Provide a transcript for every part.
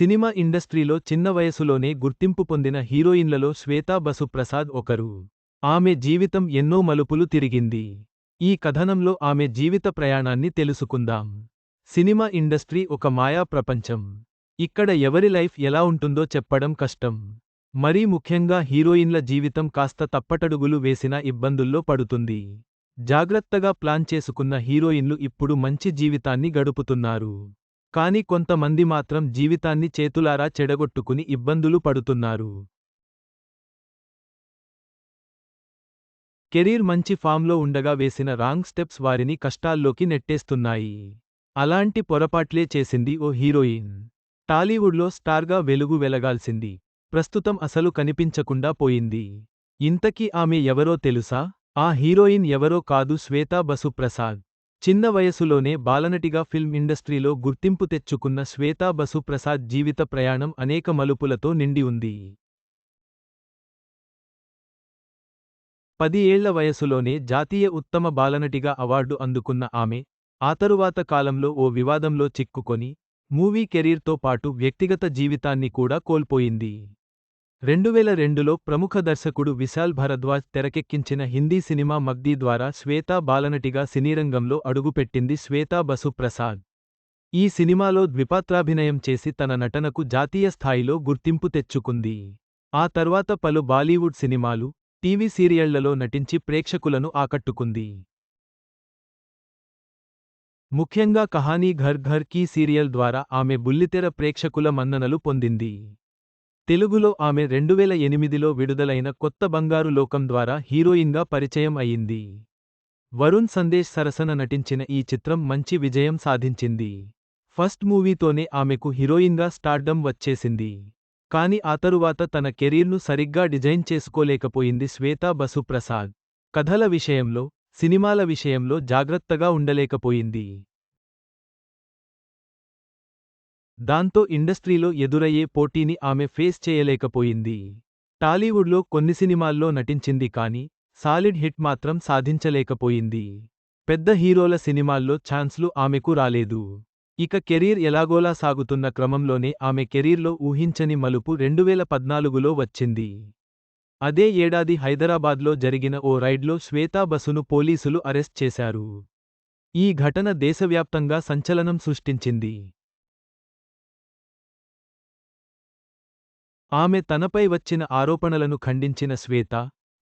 Cinema ఇండస్ట్రీలో చిన్న వయసులోనే గుర్తింపు పొందిన హీరోయిన్లలో శ్వేతా బసు ప్రసాద్ ఒకరు. ఆమె జీవితం ఎన్నో మలుపులు తిరిగింది. ఈ కథనంలో ఆమె జీవిత ప్రయాణాన్ని తెలుసుకుందాం. సినిమా ఇండస్ట్రీ ఒక మాయా ప్రపంచం. ఇక్కడ ఎవరి లైఫ్ ఎలా ఉంటుందో చెప్పడం కష్టం. మరీ ముఖ్యంగా హీరోయిన్ల జీవితం కాస్త తప్పటడుగులు వేసిన ఇబ్బందుల్లో పడుతుంది. జాగ్రత్తగా ప్లాన్ చేసుకున్న హీరోయిన్లు ఇప్పుడు మంచి జీవితాన్ని గడుపుతున్నారు. కాని కొంతమంది మాత్రం జీవితాన్ని చేతులారా చెడగొట్టుకుని ఇబ్బందులు పడుతున్నారు. కెరీర్ మంచి ఫామ్లో ఉండగా వేసిన రాంగ్ స్టెప్స్ వారిని కష్టాల్లోకి నెట్టేస్తున్నాయి. అలాంటి పొరపాట్లే చేసింది ఓ హీరోయిన్. టాలీవుడ్లో స్టార్గా వెలుగు వెలగాల్సింది. ప్రస్తుతం అసలు కనిపించకుండా పోయింది. ఇంతకీ ఆమె ఎవరో తెలుసా? ఆ హీరోయిన్ ఎవరో కాదు శ్వేతా బసు ప్రసాద్ చిన్న వయసులోనే బాలనటిగా ఫిల్మ్ ఇండస్ట్రీలో గుర్తింపు తెచ్చుకున్న శ్వేతా బసు ప్రసాద్ జీవిత ప్రయాణం అనేక మలుపులతో నిండి ఉంది. పది ఏళ్ళ వయసులోనే జాతీయ ఉత్తమ బాలనటిగా అవార్డు అందుకున్న ఆమె ఆ తరువాత కాలంలో ఓ వివాదంలో చిక్కుకొని మూవీ కెరీర్తో పాటు వ్యక్తిగత జీవితాన్ని కూడా కోల్పోయింది. రెండువేల రెండులో ప్రముఖ దర్శకుడు విశాల్ భరద్వాజ్ తెరకెక్కించిన హిందీ సినిమా మగ్దీ ద్వారా శ్వేతా బాలనటిగా సినీరంగంలో అడుగుపెట్టింది శ్వేతా బసు ప్రసాద్ ఈ సినిమాలో ద్విపాత్రాభినయం చేసి తన నటనకు జాతీయ స్థాయిలో గుర్తింపు తెచ్చుకుంది. ఆ తర్వాత పలు బాలీవుడ్ సినిమాలు టీవీ సీరియళ్ళలో నటించి ప్రేక్షకులను ఆకట్టుకుంది. ముఖ్యంగా కహానీ ఘర్ ఘర్ కీ సీరియల్ ద్వారా ఆమె బుల్లితెర ప్రేక్షకుల మన్ననలు పొందింది. తెలుగులో ఆమె రెండువేల ఎనిమిదిలో విడుదలైన కొత్త బంగారు లోకం ద్వారా హీరోయిన్గా పరిచయం అయింది. వరుణ్ సందేశ్ సరసన నటించిన ఈ చిత్రం మంచి విజయం సాధించింది. ఫస్ట్ మూవీతోనే ఆమెకు హీరోయిన్గా స్టార్డమ్ వచ్చేసింది. కాని ఆ తరువాత తన కెరీర్ను సరిగ్గా డిజైన్ చేసుకోలేకపోయింది శ్వేతా బసుప్రసాద్. కథల విషయంలో సినిమాల విషయంలో జాగ్రత్తగా ఉండలేకపోయింది. దాంతో ఇండస్ట్రీలో ఎదురయ్యే పోటీని ఆమె ఫేస్ చేయలేకపోయింది. టాలీవుడ్లో కొన్ని సినిమాల్లో నటించింది కాని సాలిడ్ హిట్ మాత్రం సాధించలేకపోయింది. పెద్ద హీరోల సినిమాల్లో ఛాన్స్లు ఆమెకు రాలేదు. ఇక కెరీర్ ఎలాగోలా సాగుతున్న క్రమంలోనే ఆమె కెరీర్లో ఊహించని మలుపు రెండువేల పద్నాలుగులో వచ్చింది. అదే ఏడాది హైదరాబాద్లో జరిగిన ఓ రైడ్లో శ్వేతా బసును పోలీసులు అరెస్ట్ చేశారు. ఈ ఘటన దేశవ్యాప్తంగా సంచలనం సృష్టించింది. ఆమె తనపై వచ్చిన ఆరోపణలను ఖండించిన శ్వేత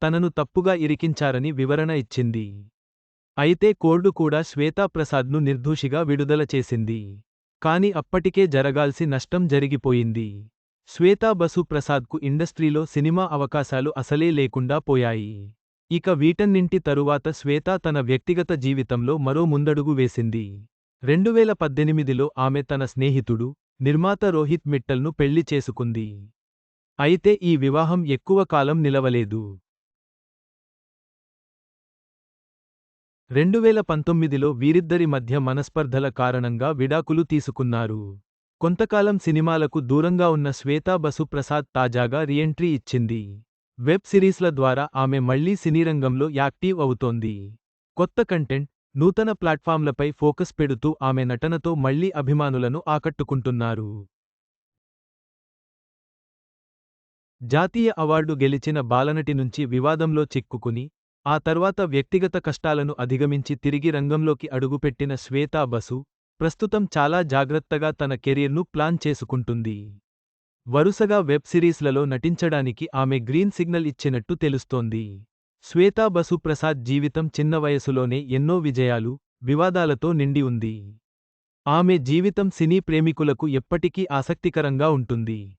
తనను తప్పుగా ఇరికించారని వివరణ ఇచ్చింది. అయితే కోర్టు కూడా శ్వేతాప్రసాద్ను నిర్దోషిగా విడుదల చేసింది. కాని అప్పటికే జరగాల్సి నష్టం జరిగిపోయింది. శ్వేతా బసు ప్రసాద్కు ఇండస్ట్రీలో సినిమా అవకాశాలు అసలే లేకుండా పోయాయి. ఇక వీటన్నింటి తరువాత శ్వేత తన వ్యక్తిగత జీవితంలో మరో ముందడుగు వేసింది. రెండువేల పద్దెనిమిదిలో ఆమె తన స్నేహితుడు నిర్మాత రోహిత్ మిట్టల్ను పెళ్ళి చేసుకుంది. అయితే ఈ వివాహం ఎక్కువ కాలం నిలవలేదు. రెండువేల పంతొమ్మిదిలో వీరిద్దరి మధ్య మనస్పర్ధల కారణంగా విడాకులు తీసుకున్నారు. కొంతకాలం సినిమాలకు దూరంగా ఉన్న శ్వేతా బసు ప్రసాద్ తాజాగా రీఎంట్రీ ఇచ్చింది. వెబ్ సిరీస్ల ద్వారా ఆమె మళ్ళీ సినీరంగంలో యాక్టివ్ అవుతోంది. కొత్త కంటెంట్ నూతన ప్లాట్ఫామ్లపై ఫోకస్ పెడుతూ ఆమె నటనతో మళ్ళీ అభిమానులను ఆకట్టుకుంటున్నారు. జాతీయ అవార్డు గెలిచిన బాలనటి నుంచి వివాదంలో చిక్కుకుని ఆ తర్వాత వ్యక్తిగత కష్టాలను అధిగమించి తిరిగి రంగంలోకి అడుగుపెట్టిన శ్వేతా బసు ప్రస్తుతం చాలా జాగ్రత్తగా తన కెరీర్ను ప్లాన్ చేసుకుంటుంది. వరుసగా వెబ్ సిరీస్లలో నటించడానికి ఆమె గ్రీన్ సిగ్నల్ ఇచ్చినట్టు తెలుస్తోంది. శ్వేతా బసు ప్రసాద్ జీవితం చిన్న వయసులోనే ఎన్నో విజయాలు వివాదాలతో నిండి ఉంది. ఆమె జీవితం సినీ ప్రేమికులకు ఎప్పటికీ ఆసక్తికరంగా ఉంటుంది.